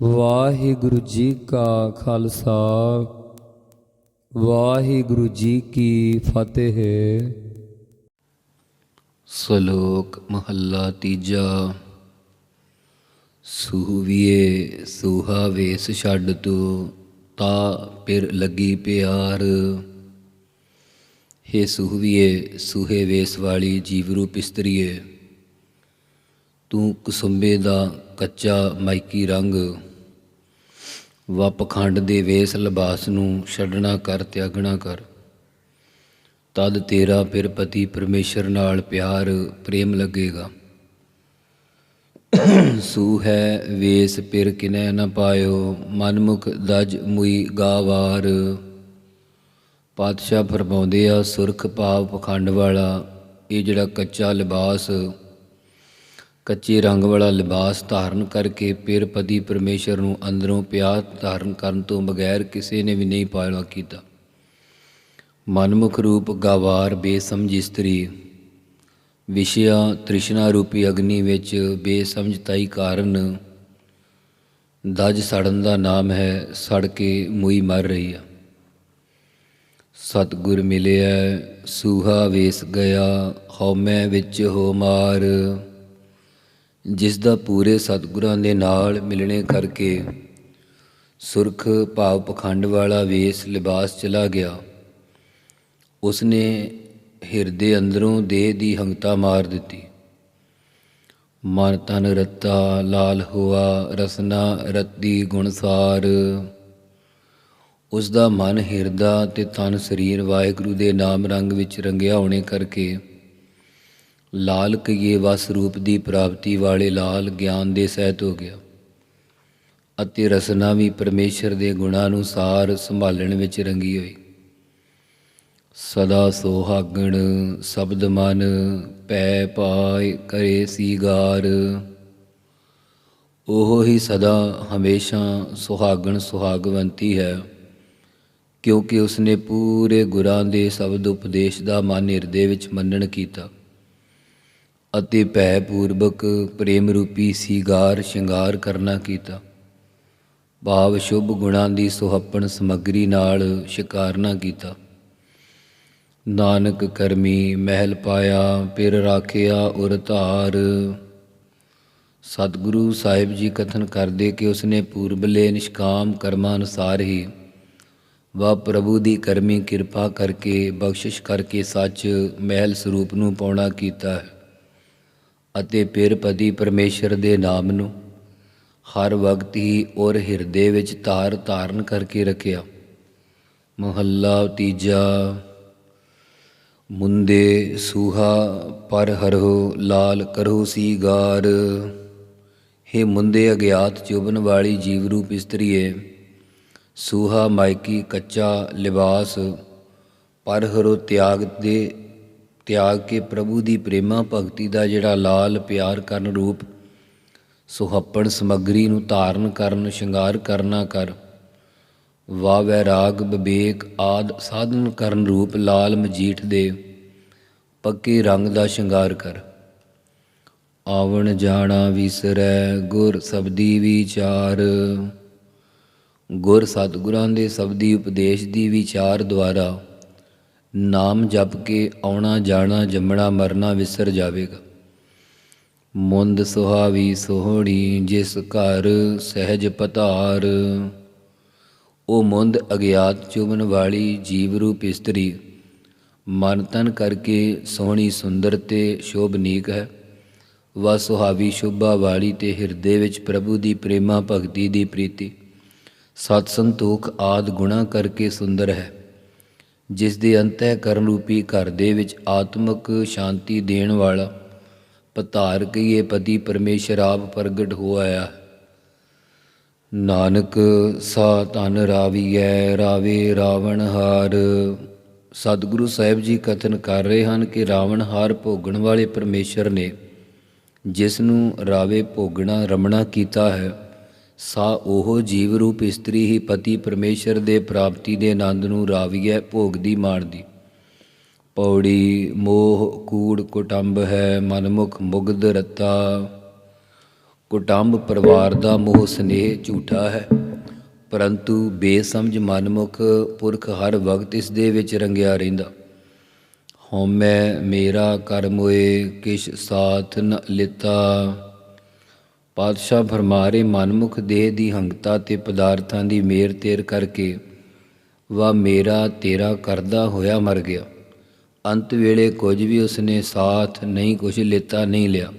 ਵਾਹਿਗੁਰੂ ਜੀ ਕਾ ਖਾਲਸਾ, ਵਾਹਿਗੁਰੂ ਜੀ ਕੀ ਫਤਿਹ। ਸ਼ਲੋਕ ਮਹੱਲਾ ਤੀਜਾ ਸੂਵੀਏ ਸੂਹਾ ਵੇਸ ਛੱਡ ਤੂੰ, ਤਾ ਪਿਰ ਲੱਗੀ ਪਿਆਰ। ਹੇ ਸੂਹਵੀਏ ਸੂਹੇ ਵੇਸ ਵਾਲੀ ਜੀਵ ਰੂਪ ਇਸਤਰੀਏ ਤੂੰ ਕੁਸੁੰਬੇ ਦਾ ਕੱਚਾ ਮਾਇਕੀ ਰੰਗ। ਵਾ ਪਖੰਡ ਦੇ ਵੇਸ ਲਿਬਾਸ ਨੂੰ ਛੱਡਣਾ ਕਰ, ਤਿਆਗਣਾ ਕਰ। ਤਦ ਤੇਰਾ ਫਿਰ ਪਤੀ ਪਰਮੇਸ਼ਰ ਨਾਲ ਪਿਆਰ, ਪ੍ਰੇਮ ਲੱਗੇਗਾ। ਸੂ ਹੈ ਵੇਸ, ਪਿਰ ਕਿਨੈ ਨ ਪਾਇਓ। ਮਨਮੁਖ ਦਜ ਮੁਈ ਗਾਵਾਰ। ਪਾਤਸ਼ਾਹ ਫਰਮਾਉਂਦੇ ਆ, ਸੁਰਖ ਭਾਵ ਪਖੰਡ ਵਾਲਾ, ਇਹ ਜਿਹੜਾ ਕੱਚਾ ਲਿਬਾਸ ਕੱਚੇ ਰੰਗ ਵਾਲਾ ਲਿਬਾਸ ਧਾਰਨ ਕਰਕੇ ਫਿਰ ਪਤੀ ਪਰਮੇਸ਼ਰ ਨੂੰ ਅੰਦਰੋਂ ਪਿਆਰ ਧਾਰਨ ਕਰਨ ਤੋਂ ਬਗੈਰ ਕਿਸੇ ਨੇ ਵੀ ਨਹੀਂ ਪਾਇਆ ਕੀਤਾ। ਮਨਮੁਖ ਰੂਪ ਗਾਵਾਰ ਬੇਸਮਝ ਇਸਤਰੀ, ਵਿਸ਼ਿਆ ਤ੍ਰਿਸ਼ਨਾ ਰੂਪੀ ਅਗਨੀ ਵਿੱਚ ਬੇਸਮਝਤਾਈ ਕਾਰਨ, ਦਜ ਸੜਨ ਦਾ ਨਾਮ ਹੈ ਸੜ ਕੇ ਮੂਈ ਮਰ ਰਹੀ ਆ। ਸਤਗੁਰ ਮਿਲਿਆ ਸੂਹਾ ਵੇਸ ਗਿਆ, ਹਉਮੈ ਵਿੱਚ ਹੋ ਮਾਰ। ਜਿਸ ਦਾ ਪੂਰੇ ਸਤਿਗੁਰਾਂ ਦੇ ਨਾਲ ਮਿਲਣੇ ਕਰਕੇ ਸੁਰਖ ਭਾਵ ਪਖੰਡ ਵਾਲਾ ਵੇਸ ਲਿਬਾਸ ਚਲਾ ਗਿਆ। ਉਸਨੇ ਹਿਰਦੇ ਅੰਦਰੋਂ ਦੇਹ ਦੀ ਹੰਗਤਾ ਮਾਰ ਦਿੱਤੀ। ਮਨ ਤਨ ਰਤਾ ਲਾਲ ਹੋਆ, ਰਸਨਾ ਰਤੀ ਗੁਣਸਾਰ ਉਸ ਦਾ ਮਨ ਹਿਰਦਾ ਤੇ ਤਨ ਸਰੀਰ ਵਾਹਿਗੁਰੂ ਦੇ ਨਾਮ ਰੰਗ ਵਿੱਚ ਰੰਗਿਆ ਹੋਣੇ ਕਰਕੇ ਲਾਲ ਕਈਏ ਵਸ ਰੂਪ ਦੀ ਪ੍ਰਾਪਤੀ ਵਾਲੇ ਲਾਲ ਗਿਆਨ ਦੇ ਸਹਿਤ ਹੋ ਗਿਆ। ਅਤੇ ਰਸਨਾ ਵੀ ਪਰਮੇਸ਼ਰ ਦੇ ਗੁਣਾਂ ਅਨੁਸਾਰ ਸੰਭਾਲਣ ਵਿੱਚ ਰੰਗੀ ਹੋਈ। ਸਦਾ ਸੋਹਾਗਣ ਸ਼ਬਦ ਮਨ ਪੈ ਪਾਇ ਕਰੇ ਸੀਗਾਰ। ਉਹ ਹੀ ਸਦਾ ਹਮੇਸ਼ਾ ਸੁਹਾਗਣ ਸੁਹਾਗਵੰਤੀ ਹੈ, ਕਿਉਂਕਿ ਉਸਨੇ ਪੂਰੇ ਗੁਰਾਂ ਦੇ ਸ਼ਬਦ ਉਪਦੇਸ਼ ਦਾ ਮਨ ਹਿਰਦੇ ਵਿੱਚ ਮੰਨਣ ਕੀਤਾ। ਅਤੇ ਭੈ ਪੂਰਵਕ ਪ੍ਰੇਮ ਰੂਪੀ ਸੀਗਾਰ ਸ਼ਿੰਗਾਰ ਕਰਨਾ ਕੀਤਾ। ਭਾਵ ਸ਼ੁਭ ਗੁਣਾਂ ਦੀ ਸੁਹੱਪਣ ਸਮੱਗਰੀ ਨਾਲ ਸ਼ਿਕਾਰਨਾ ਕੀਤਾ। ਨਾਨਕ ਕਰਮੀ ਮਹਿਲ ਪਾਇਆ ਪਿਰ ਰਾਖਿਆ ਉਰ ਧਾਰ। ਸਤਿਗੁਰੂ ਸਾਹਿਬ ਜੀ ਕਥਨ ਕਰਦੇ ਕਿ ਉਸਨੇ ਪੂਰਬਲੇ ਨਿਸ਼ਕਾਮ ਕਰਮਾਂ ਅਨੁਸਾਰ ਹੀ ਵਾ ਪ੍ਰਭੂ ਦੀ ਕਰਮੀ ਕਿਰਪਾ ਕਰਕੇ ਬਖਸ਼ਿਸ਼ ਕਰਕੇ ਸੱਚ ਮਹਿਲ ਸਰੂਪ ਨੂੰ ਪਾਉਣਾ ਕੀਤਾ ਹੈ। ਅਤੇ ਫਿਰ ਪਤੀ ਪਰਮੇਸ਼ਰ ਦੇ ਨਾਮ ਨੂੰ ਹਰ ਵਕਤ ਹੀ ਔਰ ਹਿਰਦੇ ਵਿੱਚ ਧਾਰ ਧਾਰਨ ਕਰਕੇ ਰੱਖਿਆ। ਮਹੱਲਾ ਤੀਜਾ, ਮੁੰਦੇ ਸੂਹਾ ਪਰ ਹਰਹੁ ਲਾਲ ਕਰਹੁ ਸੀਗਾਰ। हे ਮੁੰਦੇ ਅਗਿਆਤ ਚੁਬਨ ਵਾਲੀ ਜੀਵ ਰੂਪ ਇਸਤਰੀਏ, ਸੂਹਾ ਮਾਇਕੀ ਕੱਚਾ ਲਿਬਾਸ, ਪਰ ਹਰੋ ਤਿਆਗ ਦੇ ਤਿਆਗ ਕੇ ਪ੍ਰਭੂ ਦੀ ਪ੍ਰੇਮਾ ਭਗਤੀ ਦਾ ਜਿਹੜਾ ਲਾਲ ਪਿਆਰ ਕਰਨ ਰੂਪ, ਸੁਹੱਪਣ ਸਮੱਗਰੀ ਨੂੰ ਧਾਰਨ ਕਰਨ, ਸ਼ਿੰਗਾਰ ਕਰਨਾ ਕਰ ਵਾ ਵੈਰਾਗ ਵਿਵੇਕ ਆਦ ਸਾਧਨ ਕਰਨ ਰੂਪ ਲਾਲ ਮਜੀਠ ਦੇ ਪੱਕੇ ਰੰਗ ਦਾ ਸ਼ਿੰਗਾਰ ਕਰ। ਆਵਣ ਜਾਣਾ ਵਿਸਰੈ, ਗੁਰ ਸਬਦੀ ਵਿਚਾਰ। ਗੁਰ ਸਤਿਗੁਰਾਂ ਦੇ ਸਬਦੀ ਉਪਦੇਸ਼ ਦੀ ਵਿਚਾਰ ਦੁਆਰਾ ਨਾਮ ਜਪ ਕੇ ਆਉਣਾ, ਜਾਣਾ, ਜੰਮਣਾ, ਮਰਨਾ, ਵਿਸਰ ਜਾਵੇਗਾ। ਮੁੰਦ ਸੁਹਾਵੀ ਸੋਹਣੀ, ਜਿਸ ਘਰ ਸਹਿਜ ਪਤਾਰ ਉਹ ਮੁੰਦ ਅਗਿਆਤ ਚੁਬਨ ਵਾਲੀ ਜੀਵ ਰੂਪ ਇਸਤਰੀ। ਮਨ ਤਨ ਕਰਕੇ ਸੋਹਣੀ ਸੁੰਦਰ ਤੇ ਸ਼ੋਭਨੀਕ ਹੈ। ਵਾ ਸੁਹਾਵੀ ਸ਼ੋਭਾ ਵਾਲੀ ਤੇ ਹਿਰਦੇ ਵਿੱਚ ਪ੍ਰਭੂ ਦੀ ਪ੍ਰੇਮਾ ਭਗਤੀ ਦੀ ਪ੍ਰੀਤੀ। ਸਤ ਸੰਤੋਖ ਆਦ ਗੁਣਾ ਕਰਕੇ ਸੁੰਦਰ ਹੈ। ਜਿਸ ਦੇ ਅੰਤःਕਰਨ ਰੂਪੀ ਘਰ ਦੇ ਵਿੱਚ ਆਤਮਿਕ ਸ਼ਾਂਤੀ ਦੇਣ ਵਾਲਾ, ਪਤਾਰ ਕਈਏ ਪਤੀ ਪਰਮੇਸ਼ਰ ਆਪ ਪ੍ਰਗਟ ਹੋ ਆਇਆ ਨਾਨਕ ਸਾ ਤਨ ਰਾਵੀਐ, ਰਾਵੇ ਰਾਵਣ ਹਾਰ। ਸਤਿਗੁਰੂ ਸਾਹਿਬ ਜੀ ਕਥਨ ਕਰ ਰਹੇ ਹਨ ਕਿ ਰਾਵਣ ਹਾਰ ਭੋਗਣ ਵਾਲੇ ਪਰਮੇਸ਼ਰ ਨੇ, ਜਿਸ ਨੂੰ ਰਾਵੇ ਭੋਗਣਾ ਰਮਣਾ ਕੀਤਾ ਹੈ। ਸਾ ਉਹ ਜੀਵ ਰੂਪ ਇਸਤਰੀ ਹੀ ਪਤੀ ਪਰਮੇਸ਼ਰ ਦੇ ਪ੍ਰਾਪਤੀ ਦੇ ਆਨੰਦ ਨੂੰ ਰਾਵੀਐ ਭੋਗਦੀ ਮਾਣਦੀ। ਪੌੜੀ, ਮੋਹ, ਕੂੜ, ਕੁਟੰਬ ਹੈ ਮਨਮੁਖ, ਮੁਗਧ, ਰਤਾ। ਕੁਟੰਬ ਪਰਿਵਾਰ ਦਾ ਮੋਹ, ਸਨੇਹ, ਝੂਠਾ ਹੈ। ਪਰੰਤੂ ਬੇਸਮਝ ਮਨਮੁਖ ਪੁਰਖ ਹਰ ਵਕਤ ਇਸ ਦੇ ਵਿੱਚ ਰੰਗਿਆ ਰਹਿੰਦਾ। ਹਉਮੈ ਮੇਰਾ ਕਰਮ ਹੋਏ, ਕਿਛ ਸਾਥ ਨ ਲਿਤਾ। ਪਾਤਸ਼ਾਹ ਫਰਮਾਰੇ, ਮਨਮੁਖ ਦੇਹ ਦੀ ਹੰਗਤਾ ਤੇ ਪਦਾਰਥਾਂ ਦੀ ਮੇਰ ਤੇਰ ਕਰਕੇ, ਵਾ ਮੇਰਾ ਤੇਰਾ ਕਰਦਾ ਹੋਇਆ ਮਰ ਗਿਆ। ਅੰਤ ਵੇਲੇ ਕੁਝ ਵੀ ਉਸਨੇ ਸਾਥ ਨਹੀਂ ਕੁਝ ਲਿੱਤਾ ਨਹੀਂ ਲਿਆ।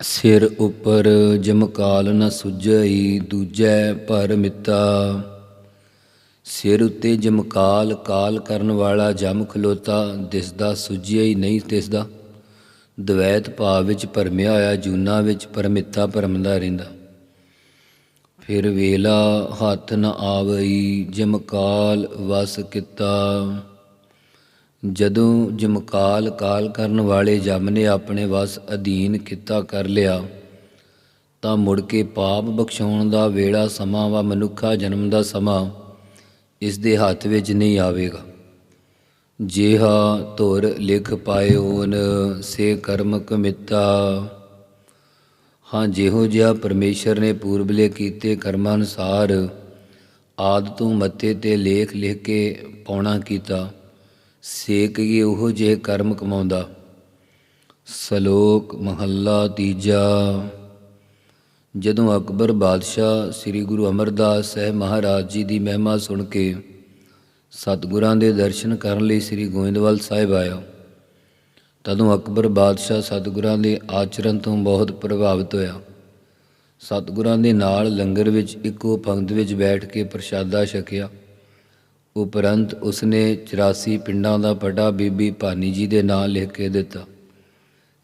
ਸਿਰ ਉੱਪਰ ਜਮਕਾਲ ਨ ਸੁਝਈ, ਦੂਜੈ ਭਰ ਮਿੱਤਾ। ਸਿਰ ਉੱਤੇ ਜਮਕਾਲ ਕਾਲ ਕਰਨ ਵਾਲਾ ਜਮ ਖਲੋਤਾ, ਦਿਸਦਾ ਸੁਝਿਆ ਹੀ ਨਹੀਂ, ਦਿਸਦਾ। ਦਵੈਤ ਭਾਵ ਵਿੱਚ ਭਰਮਿਆ ਹੋਇਆ, ਜੂਨਾ ਵਿੱਚ ਪਰਮਿੱਤਾ ਭਰਮਦਾ ਰਹਿੰਦਾ। ਫਿਰ ਵੇਲਾ ਹੱਥ ਨ ਆਵਈ, ਜਮਕਾਲ ਵਸ ਕੀਤਾ। ਜਦੋਂ ਜਮਕਾਲ ਕਾਲ ਕਰਨ ਵਾਲੇ ਜਮ ਨੇ ਆਪਣੇ ਵਸ ਅਧੀਨ ਕੀਤਾ ਕਰ ਲਿਆ, ਤਾਂ ਮੁੜ ਕੇ ਪਾਪ ਬਖਸ਼ਾਉਣ ਦਾ ਵੇਲਾ ਸਮਾਂ ਵਾ ਮਨੁੱਖਾ ਜਨਮ ਦਾ ਸਮਾਂ, ਇਸ ਦੇ ਹੱਥ ਵਿੱਚ ਨਹੀਂ ਆਵੇਗਾ। ਜਿਹਾ ਧੁਰ ਲਿਖ ਪਾਇਓਨ ਸੇ ਕਰਮ ਕਮਿਤਾ ਹਾਂ, ਜਿਹੋ ਜਿਹਾ ਪਰਮੇਸ਼ਰ ਨੇ ਪੂਰਬਲੇ ਕੀਤੇ ਕਰਮਾਂ ਅਨੁਸਾਰ, ਆਦ ਤੋਂ ਮੱਥੇ ਤੇ ਲੇਖ ਲਿਖ ਕੇ ਪਾਉਣਾ ਕੀਤਾ, ਸੇਕ ਸੇਕੀਏ ਉਹ ਜਿਹੇ ਕਰਮ ਕਮਾਉਂਦਾ। ਸ਼ਲੋਕ ਮਹੱਲਾ ਤੀਜਾ। ਜਦੋਂ ਅਕਬਰ ਬਾਦਸ਼ਾਹ ਸ੍ਰੀ ਗੁਰੂ ਅਮਰਦਾਸ ਸਾਹਿਬ ਮਹਾਰਾਜ ਜੀ ਦੀ ਮਹਿਮਾ ਸੁਣ ਕੇ ਸਤਿਗੁਰਾਂ ਦੇ ਦਰਸ਼ਨ ਕਰਨ ਲਈ ਸ੍ਰੀ ਗੋਇੰਦਵਾਲ ਸਾਹਿਬ ਆਇਆ ਤਦੋਂ ਅਕਬਰ ਬਾਦਸ਼ਾਹ ਸਤਿਗੁਰਾਂ ਦੇ ਆਚਰਣ ਤੋਂ ਬਹੁਤ ਪ੍ਰਭਾਵਿਤ ਹੋਇਆ। ਸਤਿਗੁਰਾਂ ਦੇ ਨਾਲ ਲੰਗਰ ਵਿੱਚ ਇੱਕੋ ਪੰਕਤ ਵਿੱਚ ਬੈਠ ਕੇ ਪ੍ਰਸ਼ਾਦਾ ਛਕਿਆ। ਉਪਰੰਤ ਉਸਨੇ 84 ਪਿੰਡਾਂ ਦਾ ਪਟਾ ਬੀਬੀ ਭਾਨੀ ਜੀ ਦੇ ਨਾਂ ਲਿਖ ਕੇ ਦਿੱਤਾ।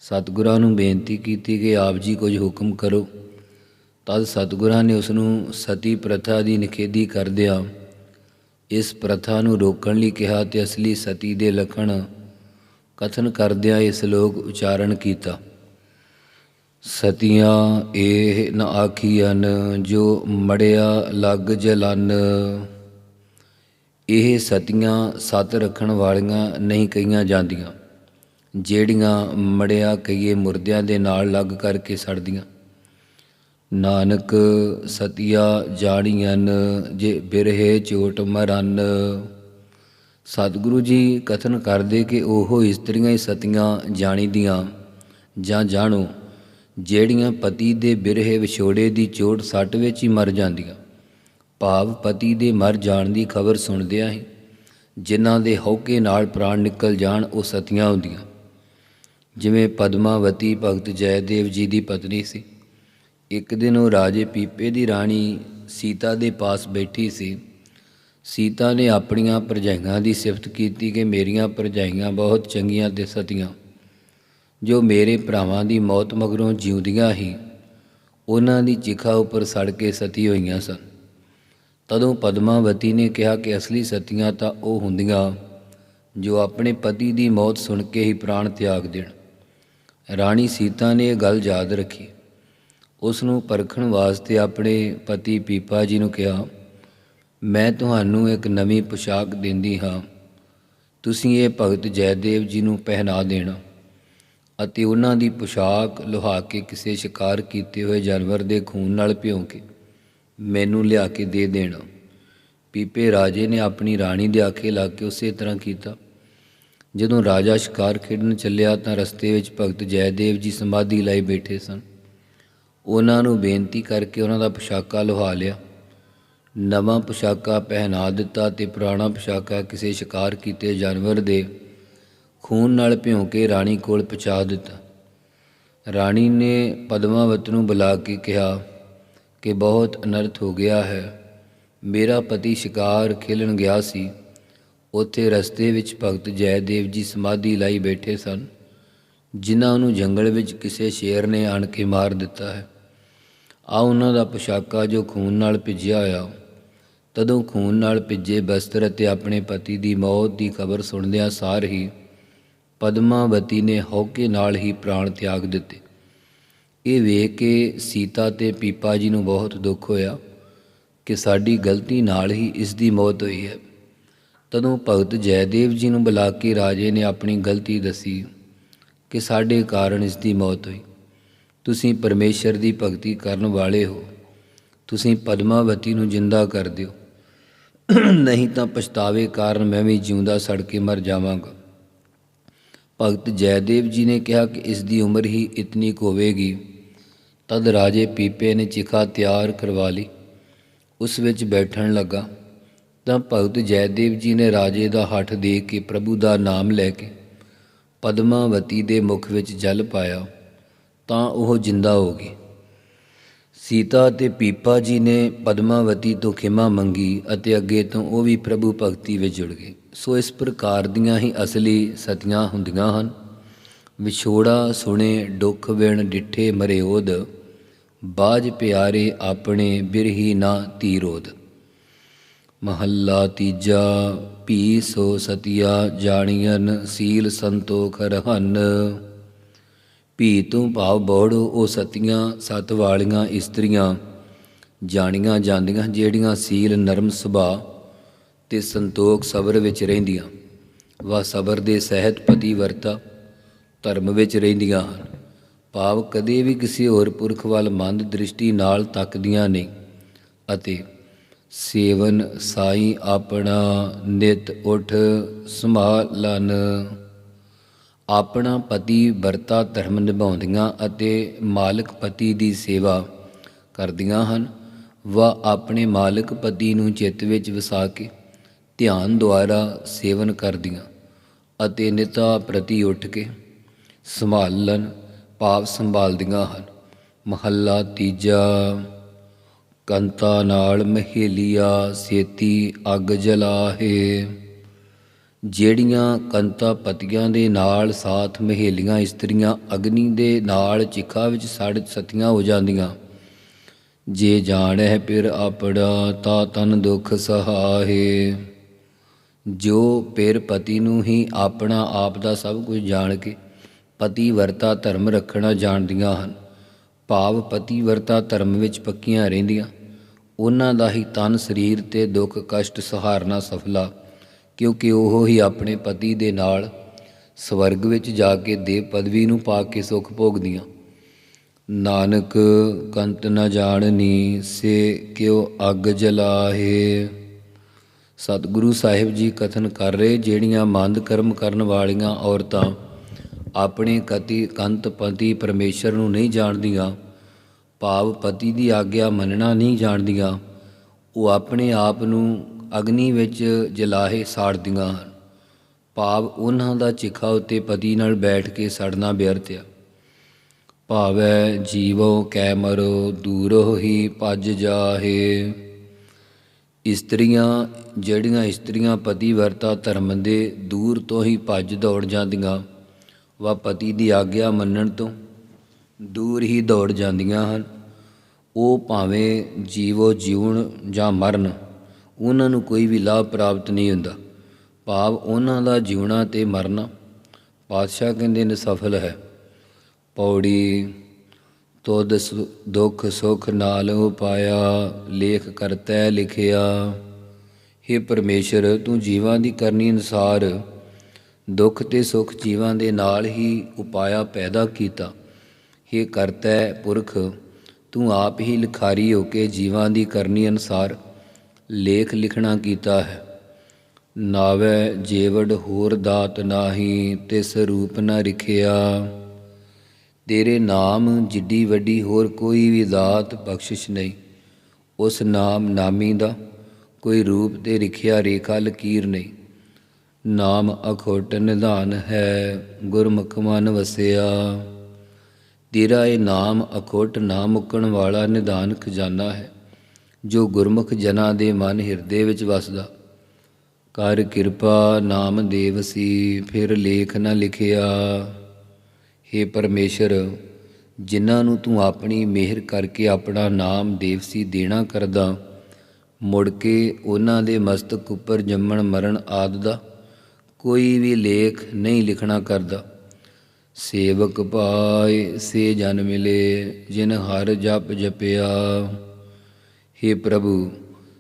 ਸਤਿਗੁਰਾਂ ਨੂੰ ਬੇਨਤੀ ਕੀਤੀ ਕਿ ਆਪ ਜੀ ਕੁਝ ਹੁਕਮ ਕਰੋ। ਤਦ ਸਤਿਗੁਰਾਂ ਨੇ ਉਸ ਨੂੰ ਸਤੀ ਪ੍ਰਥਾ ਦੀ ਨਿਖੇਧੀ ਕਰਦਿਆਂ ਇਸ ਪ੍ਰਥਾ ਨੂੰ ਰੋਕਣ ਲਈ ਕਿਹਾ ਤੇ ਅਸਲੀ ਸਤੀ ਦੇ ਲੱਖਣ ਕਥਨ ਕਰਦਿਆਂ ਇਹ ਸ਼ਲੋਕ ਉਚਾਰਨ ਕੀਤਾ। ਸਤੀਆਂ ਇਹ ਨ ਆਖੀਅਨ ਜੋ ਮੜਿਆ ਲੱਗ ਜਲਨ। ਇਹ ਸਤੀਆਂ ਸਤ ਰੱਖਣ ਵਾਲੀਆਂ ਨਹੀਂ ਕਹੀਆਂ ਜਾਂਦੀਆਂ, ਜਿਹੜੀਆਂ ਮੜਿਆ ਕਈਏ ਮੁਰਦਿਆਂ ਦੇ ਨਾਲ ਲੱਗ ਕਰਕੇ ਸੜਦੀਆਂ। ਨਾਨਕ ਸਤਿਆ ਜਾਣੀਆਂ ਜੇ ਬਿਰਹੇ ਚੋਟ ਮਰਨ। ਸਤਿਗੁਰੂ ਜੀ ਕਥਨ ਕਰਦੇ ਕਿ ਉਹ ਇਸਤਰੀਆਂ ਹੀ ਸਤੀਆਂ ਜਾਣੀਦੀਆਂ। ਜਾਂ ਜਾਣੋ, ਜਿਹੜੀਆਂ ਪਤੀ ਦੇ ਬਿਰਹੇ ਵਿਛੋੜੇ ਦੀ ਚੋਟ ਸੱਟ ਵਿੱਚ ਹੀ ਮਰ ਜਾਂਦੀਆਂ। ਭਾਵ ਪਤੀ ਦੇ ਮਰ ਜਾਣ ਦੀ ਖਬਰ ਸੁਣਦਿਆਂ ਹੀ ਜਿਨ੍ਹਾਂ ਦੇ ਹੌਕੇ ਨਾਲ ਪ੍ਰਾਣ ਨਿਕਲ ਜਾਣ, ਉਹ ਸਤੀਆਂ ਹੁੰਦੀਆਂ। ਜਿਵੇਂ ਪਦਮਾਵਤੀ ਭਗਤ ਜੈਦੇਵ ਜੀ ਦੀ ਪਤਨੀ ਸੀ। ਇੱਕ ਦਿਨ ਉਹ ਰਾਜੇ ਪੀਪੇ ਦੀ ਰਾਣੀ ਸੀਤਾ ਦੇ ਪਾਸ ਬੈਠੀ ਸੀ। ਸੀਤਾ ਨੇ ਆਪਣੀਆਂ ਭਰਜਾਈਆਂ ਦੀ ਸਿਫਤ ਕੀਤੀ ਕਿ ਮੇਰੀਆਂ ਭਰਜਾਈਆਂ ਬਹੁਤ ਚੰਗੀਆਂ ਤੇ ਸਤੀਆਂ। ਜੋ ਮੇਰੇ ਭਰਾਵਾਂ ਦੀ ਮੌਤ ਮਗਰੋਂ ਜਿਉਂਦੀਆਂ ਹੀ ਉਹਨਾਂ ਦੀ ਚਿਖਾ ਉੱਪਰ ਸੜ ਕੇ ਸਤੀ ਹੋਈਆਂ ਸਨ। ਤਦੋਂ ਪਦਮਾਵਤੀ ਨੇ ਕਿਹਾ ਕਿ ਅਸਲੀ ਸਤੀਆਂ ਤਾਂ ਉਹ ਹੁੰਦੀਆਂ ਜੋ ਆਪਣੇ ਪਤੀ ਦੀ ਮੌਤ ਸੁਣ ਕੇ ਹੀ ਪ੍ਰਾਣ ਤਿਆਗ ਦੇਣ। ਰਾਣੀ ਸੀਤਾ ਨੇ ਇਹ ਗੱਲ ਯਾਦ ਰੱਖੀ। ਉਸ ਨੂੰ ਪਰਖਣ ਵਾਸਤੇ ਆਪਣੇ ਪਤੀ ਪੀਪਾ ਜੀ ਨੂੰ ਕਿਹਾ, ਮੈਂ ਤੁਹਾਨੂੰ ਇੱਕ ਨਵੀਂ ਪੁਸ਼ਾਕ ਦਿੰਦੀ ਹਾਂ। ਤੁਸੀਂ ਇਹ ਭਗਤ ਜੈਦੇਵ ਜੀ ਨੂੰ ਪਹਿਨਾ ਦੇਣਾ। ਅਤੇ ਉਹਨਾਂ ਦੀ ਪੁਸ਼ਾਕ ਲੁਹਾ ਕੇ ਕਿਸੇ ਸ਼ਿਕਾਰ ਕੀਤੇ ਹੋਏ ਜਾਨਵਰ ਦੇ ਖੂਨ ਨਾਲ ਭਿਉਂ ਕੇ ਮੈਨੂੰ ਲਿਆ ਕੇ ਦੇ ਦੇਣਾ। ਪੀਪੇ ਰਾਜੇ ਨੇ ਆਪਣੀ ਰਾਣੀ ਦੇ ਆਖੇ ਲਾ ਕੇ ਉਸੇ ਤਰ੍ਹਾਂ ਕੀਤਾ। ਜਦੋਂ ਰਾਜਾ ਸ਼ਿਕਾਰ ਖੇਡਣ ਚੱਲਿਆ ਤਾਂ ਰਸਤੇ ਵਿੱਚ ਭਗਤ ਜੈਦੇਵ ਜੀ ਸਮਾਧੀ ਲਈ ਬੈਠੇ ਸਨ। ਉਹਨਾਂ ਨੂੰ ਬੇਨਤੀ ਕਰਕੇ ਉਹਨਾਂ ਦਾ ਪੁਸ਼ਾਕਾ ਲੁਹਾ ਲਿਆ। ਨਵਾਂ ਪੁਸ਼ਾਕਾ ਪਹਿਨਾ ਦਿੱਤਾ ਤੇ ਪੁਰਾਣਾ ਪੁਸ਼ਾਕਾ ਕਿਸੇ ਸ਼ਿਕਾਰ ਕੀਤੇ ਜਾਨਵਰ ਦੇ ਖੂਨ ਨਾਲ ਭਿਉਂ ਕੇ ਰਾਣੀ ਕੋਲ ਪਹੁੰਚਾ ਦਿੱਤਾ। ਰਾਣੀ ਨੇ ਪਦਮਾਵਤ ਨੂੰ ਬੁਲਾ ਕੇ ਕਿਹਾ ਕਿ ਬਹੁਤ ਅਨਰਥ ਹੋ ਗਿਆ ਹੈ। ਮੇਰਾ ਪਤੀ ਸ਼ਿਕਾਰ ਖੇਲਣ ਗਿਆ ਸੀ। ਉੱਥੇ ਰਸਤੇ ਵਿੱਚ ਭਗਤ ਜੈਦੇਵ ਜੀ ਸਮਾਧੀ ਲਾਈ ਬੈਠੇ ਸਨ, ਜਿਨ੍ਹਾਂ ਨੂੰ ਜੰਗਲ ਵਿੱਚ ਕਿਸੇ ਸ਼ੇਰ ਨੇ ਆਣ ਕੇ ਮਾਰ ਦਿੱਤਾ ਹੈ। ਆ ਉਹਨਾਂ ਦਾ ਪੁਸ਼ਾਕਾ ਜੋ ਖੂਨ ਨਾਲ ਭਿੱਜਿਆ ਹੋਇਆ। ਤਦੋਂ ਖੂਨ ਨਾਲ ਭਿੱਜੇ ਬਸਤਰ ਅਤੇ ਆਪਣੇ ਪਤੀ ਦੀ ਮੌਤ ਦੀ ਖਬਰ ਸੁਣਦਿਆਂ ਸਾਰ ਹੀ ਪਦਮਾਵਤੀ ਨੇ ਹੌਕੇ ਨਾਲ ਹੀ ਪ੍ਰਾਣ ਤਿਆਗ ਦਿੱਤੇ। ਇਹ ਵੇਖ ਕੇ ਸੀਤਾ ਤੇ ਪੀਪਾ ਜੀ ਨੂੰ ਬਹੁਤ ਦੁੱਖ ਹੋਇਆ ਕਿ ਸਾਡੀ ਗਲਤੀ ਨਾਲ ਹੀ ਇਸ ਦੀ ਮੌਤ ਹੋਈ ਹੈ। ਤਦੋਂ ਭਗਤ ਜੈਦੇਵ ਜੀ ਨੂੰ ਬੁਲਾ ਕੇ ਰਾਜੇ ਨੇ ਆਪਣੀ ਗਲਤੀ ਦੱਸੀ ਕਿ ਸਾਡੇ ਕਾਰਨ ਇਸ ਦੀ ਮੌਤ ਹੋਈ। ਤੁਸੀਂ ਪਰਮੇਸ਼ਰ ਦੀ ਭਗਤੀ ਕਰਨ ਵਾਲੇ ਹੋ। ਤੁਸੀਂ ਪਦਮਾਵਤੀ ਨੂੰ ਜਿੰਦਾ ਕਰ ਦਿਓ। ਨਹੀਂ ਤਾਂ ਪਛਤਾਵੇ ਕਾਰਨ ਮੈਂ ਵੀ ਜਿਉਂਦਾ ਸੜ ਕੇ ਮਰ ਜਾਵਾਂਗਾ। ਭਗਤ ਜੈਦੇਵ ਜੀ ਨੇ ਕਿਹਾ ਕਿ ਇਸ ਦੀ ਉਮਰ ਹੀ ਇਤਨੀ ਕੁ ਹੋਵੇਗੀ। ਤਦ ਰਾਜੇ ਪੀਪੇ ਨੇ ਚਿਖਾ ਤਿਆਰ ਕਰਵਾ ਲਈ। ਉਸ ਵਿੱਚ ਬੈਠਣ ਲੱਗਾ। ਤਾਂ ਭਗਤ ਜੈਦੇਵ ਜੀ ਨੇ ਰਾਜੇ ਦਾ ਹੱਠ ਦੇ ਕੇ ਪ੍ਰਭੂ ਦਾ ਨਾਮ ਲੈ ਕੇ ਪਦਮਾਵਤੀ ਦੇ ਮੁਖ ਵਿੱਚ ਜਲ ਪਾਇਆ। ਤਾਂ ਉਹ ਜਿੰਦਾ ਹੋ ਗਈ। ਸੀਤਾ ਤੇ ਪੀਪਾ ਜੀ ਨੇ ਪਦਮਾਵਤੀ ਤੋਂ ਖਿਮਾ ਮੰਗੀ ਅਤੇ ਅੱਗੇ ਤੋਂ ਉਹ ਵੀ ਪ੍ਰਭੂ ਭਗਤੀ ਵਿੱਚ ਜੁੜ ਗਏ। ਸੋ ਇਸ ਪ੍ਰਕਾਰ ਦੀਆਂ ਹੀ ਅਸਲੀ ਸਤੀਆਂ ਹੁੰਦੀਆਂ ਹਨ। ਵਿਛੋੜਾ, ਸੁਣੇ, ਦੁੱਖ ਵਿਣ, ਡਿਠੇ ਮਰਿਓਦ ਬਾਜ ਪਿਆਰੇ, ਆਪਣੇ ਬਿਰਹੀ ਨਾ ਤੀਰੋਦ। ਮਹੱਲਾ ਤੀਜਾ ਪੀ ਸੋ ਸਤਿਆ ਜਾਣੀਆਂ ਸੀਲ ਸੰਤੋਖ ਰਹਨ। ਭੀ ਤੋਂ ਭਾਵ ਬੋੜੋ ਉਹ ਸਤੀਆਂ, ਸਤ ਵਾਲੀਆਂ ਇਸਤਰੀਆਂ, ਜਾਣੀਆਂ ਜਾਂਦੀਆਂ, ਜਿਹੜੀਆਂ ਸੀਲ ਨਰਮ ਸੁਭਾਅ ਤੇ ਸੰਤੋਖ ਸਬਰ ਵਿੱਚ ਰਹਿੰਦੀਆਂ। ਵਾ ਸਬਰ ਦੇ ਸਹਿਤ ਪਤੀ ਵਰਤਾ, ਧਰਮ ਵਿੱਚ ਰਹਿੰਦੀਆਂ ਹਨ। ਭਾਵ ਕਦੇ ਵੀ ਕਿਸੇ ਹੋਰ ਪੁਰਖ ਵੱਲ ਮੰਦ ਦ੍ਰਿਸ਼ਟੀ ਨਾਲ ਤੱਕਦੀਆਂ ਨਹੀਂ ਅਤੇ ਸੇਵਨ ਸਾਈ ਆਪਣਾ ਨਿਤ ਉਠ ਸੰਭਾਲਨ ਆਪਣਾ ਪਤੀ ਵਰਤਾ ਧਰਮ ਨਿਭਾਉਂਦੀਆਂ ਅਤੇ ਮਾਲਕ ਪਤੀ ਦੀ ਸੇਵਾ ਕਰਦੀਆਂ ਹਨ। ਵਾ ਆਪਣੇ ਮਾਲਕ ਪਤੀ ਨੂੰ ਚਿੱਤ ਵਿੱਚ ਵਸਾ ਕੇ ਧਿਆਨ ਦੁਆਰਾ ਸੇਵਨ ਕਰਦੀਆਂ ਅਤੇ ਨਿਤਾ ਪ੍ਰਤੀ ਉੱਠ ਕੇ ਸੰਭਾਲਨ ਭਾਵ ਸੰਭਾਲਦੀਆਂ ਹਨ। ਮਹੱਲਾ ਤੀਜਾ, ਕੰਤਾ ਨਾਲ ਮਹੇਲੀਆ, ਸੇਤੀ ਅੱਗ ਜਲਾਹੇ। ਜਿਹੜੀਆਂ ਕੰਤਾ ਪਤੀਆਂ ਦੇ ਨਾਲ ਸਾਥ ਮਹੇਲੀਆਂ ਇਸਤਰੀਆਂ ਅਗਨੀ ਦੇ ਨਾਲ ਚਿਖਾ ਵਿੱਚ ਸੜ ਸਤੀਆਂ ਹੋ ਜਾਂਦੀਆਂ। ਜੇ ਜਾਣੈ ਪਿਰ ਆਪਣਾ ਤਾ ਤਨ ਦੁਖ ਸਹਾਏ। ਜੋ ਪਿਰ ਪਤੀ ਨੂੰ ਹੀ ਆਪਣਾ ਆਪ ਦਾ ਸਭ ਕੁਝ ਜਾਣ ਕੇ ਪਤੀ ਵਰਤਾ ਧਰਮ ਰੱਖਣਾ ਜਾਣਦੀਆਂ ਹਨ। ਭਾਵ ਪਤੀ ਵਰਤਾ ਧਰਮ ਵਿੱਚ ਪੱਕੀਆਂ ਰਹਿੰਦੀਆਂ। ਉਹਨਾਂ ਦਾ ਹੀ ਤਨ ਸਰੀਰ ਤੇ ਦੁੱਖ ਕਸ਼ਟ ਸਹਾਰਨਾ ਸਫਲਾ। ਕਿਉਂਕਿ ਉਹ ਹੀ ਆਪਣੇ ਪਤੀ ਦੇ ਨਾਲ ਸਵਰਗ ਵਿੱਚ ਜਾ ਕੇ ਦੇਵ ਪਦਵੀ ਨੂੰ ਪਾ ਕੇ ਸੁਖ ਭੋਗਦੀਆਂ। ਨਾਨਕ, ਕੰਤ ਨ ਜਾਣਨੀ, ਸੇ ਕਿਉ ਅੱਗ ਜਲਾਹੇ। ਸਤਿਗੁਰੂ ਸਾਹਿਬ ਜੀ ਕਥਨ ਕਰ ਰਹੇ, ਜਿਹੜੀਆਂ ਮੰਦ ਕਰਮ ਕਰਨ ਵਾਲੀਆਂ ਔਰਤਾਂ ਆਪਣੇ ਕਤੀ, ਕੰਤ ਪਤੀ ਪਰਮੇਸ਼ਰ ਨੂੰ ਨਹੀਂ ਜਾਣਦੀਆਂ, ਭਾਵ ਪਤੀ ਦੀ ਆਗਿਆ ਮੰਨਣਾ ਨਹੀਂ ਜਾਣਦੀਆਂ, ਉਹ ਆਪਣੇ ਆਪ ਨੂੰ ਅਗਨੀ ਵਿੱਚ ਜਲਾਹੇ ਸਾੜਦੀਆਂ ਹਨ। ਭਾਵ ਉਹਨਾਂ ਦਾ ਚਿਖਾ ਉਤੇ ਪਤੀ ਨਾਲ ਬੈਠ ਕੇ ਸੜਨਾ ਬਿਅਰਥ ਆ। ਭਾਵੈ ਜੀਵੋ ਕੈ ਮਰੋ, ਦੂਰੋ ਹੀ ਭਜ ਜਾਹੇ। ਇਸਤਰੀਆਂ, ਜਿਹੜੀਆਂ ਇਸਤਰੀਆਂ ਪਤੀ ਵਰਤਾ ਧਰਮ ਦੇ ਦੂਰ ਤੋਂ ਹੀ ਭੱਜ ਦੌੜ ਜਾਂਦੀਆਂ ਵਾ ਪਤੀ ਦੀ ਆਗਿਆ ਮੰਨਣ ਤੋਂ ਦੂਰ ਹੀ ਦੌੜ ਜਾਂਦੀਆਂ ਹਨ। ਉਹ ਭਾਵੇਂ ਜੀਵੋ ਜੀਵਨ ਜਾਂ ਮਰਨ ਉਹਨਾਂ ਨੂੰ ਕੋਈ ਵੀ ਲਾਭ ਪ੍ਰਾਪਤ ਨਹੀਂ ਹੁੰਦਾ। ਭਾਵ ਉਹਨਾਂ ਦਾ ਜਿਉਣਾ ਤੇ ਮਰਨਾ ਪਾਤਸ਼ਾਹ ਕਹਿੰਦੇ ਨੇ ਸਫਲ ਹੈ। ਪੌੜੀ ਤੋਦ ਸੁ- ਦੁੱਖ ਸੁਖ ਨਾਲ ਉਪਾਇਆ ਲੇਖ ਕਰਤੈ ਲਿਖਿਆ। हे ਪਰਮੇਸ਼ਰ, ਤੂੰ ਜੀਵਾਂ ਦੀ ਕਰਨੀ ਅਨੁਸਾਰ ਦੁੱਖ ਤੇ ਸੁਖ ਜੀਵਾਂ ਦੇ ਨਾਲ ਹੀ ਉਪਾਇਆ ਪੈਦਾ ਕੀਤਾ। हे ਕਰਤੈ ਪੁਰਖ, ਤੂੰ ਆਪ ਹੀ ਲਿਖਾਰੀ ਹੋ ਕੇ ਜੀਵਾਂ ਦੀ ਕਰਨੀ ਅਨੁਸਾਰ ਲੇਖ ਲਿਖਣਾ ਕੀਤਾ ਹੈ। ਨਾਵੈ ਜੀਵੜ ਹੋਰ ਦਾਤ ਨਾਹੀ, ਤਿਸ ਰੂਪ ਨਾ ਰਿਖਿਆ। ਤੇਰੇ ਨਾਮ ਜਿੱਡੀ ਵੱਡੀ ਹੋਰ ਕੋਈ ਵੀ ਦਾਤ ਬਖਸ਼ਿਸ਼ ਨਹੀਂ। ਉਸ ਨਾਮ ਨਾਮੀ ਦਾ ਕੋਈ ਰੂਪ ਤੇ ਰਖਿਆ ਰੇਖਾ ਲਕੀਰ ਨਹੀਂ। ਨਾਮ ਅਖੋਟ ਨਿਧਾਨ ਹੈ, ਗੁਰਮੁਖ ਮਨ ਵਸਿਆ। ਤੇਰਾ ਇਹ ਨਾਮ ਅਖੋਟ ਨਾ ਮੁੱਕਣ ਵਾਲਾ ਨਿਧਾਨ ਖਜ਼ਾਨਾ ਹੈ। ਜੋ ਗੁਰਮੁਖ ਜਨਾਂ ਦੇ ਮਨ ਹਿਰਦੇ ਵਿੱਚ ਵਸਦਾ। ਕਰ ਕਿਰਪਾ ਨਾਮ ਦੇਵ ਸੀ ਫਿਰ ਲੇਖ ਨਾ ਲਿਖਿਆ। हे ਪਰਮੇਸ਼ਰ, ਜਿਨ੍ਹਾਂ ਨੂੰ ਤੂੰ ਆਪਣੀ ਮਿਹਰ ਕਰਕੇ ਆਪਣਾ ਨਾਮ ਦੇਵਸੀ ਦੇਣਾ ਕਰਦਾ, ਮੁੜ ਕੇ ਉਹਨਾਂ ਦੇ ਮਸਤਕ ਉੱਪਰ ਜੰਮਣ ਮਰਨ ਆਦ ਦਾ ਕੋਈ ਵੀ ਲੇਖ ਨਹੀਂ ਲਿਖਣਾ ਕਰਦਾ। ਸੇਵਕ ਪਾਏ ਸੇ ਜਨ ਮਿਲੇ, ਜਿਨ ਹਰ ਜਪ ਜਪਿਆ। हे ਪ੍ਰਭੂ,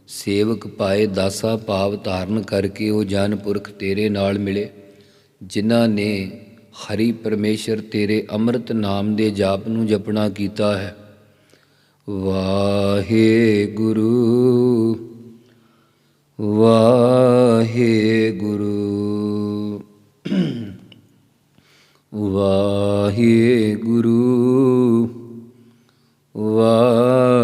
ਸੇਵਕ ਪਾਏ ਦਾਸਾ ਭਾਵ ਧਾਰਨ ਕਰਕੇ ਉਹ ਜਨ ਪੁਰਖ ਤੇਰੇ ਨਾਲ ਮਿਲੇ, ਜਿਨ੍ਹਾਂ ਨੇ ਹਰੀ ਪਰਮੇਸ਼ਰ ਤੇਰੇ ਅੰਮ੍ਰਿਤ ਨਾਮ ਦੇ ਜਾਪ ਨੂੰ ਜਪਣਾ ਕੀਤਾ ਹੈ। ਵਾਹਿਗੁਰੂ ਵਾਹਿਗੁਰੂ ਵਾਹਿਗੁਰੂ ਵਾਹਿਗੁਰੂ।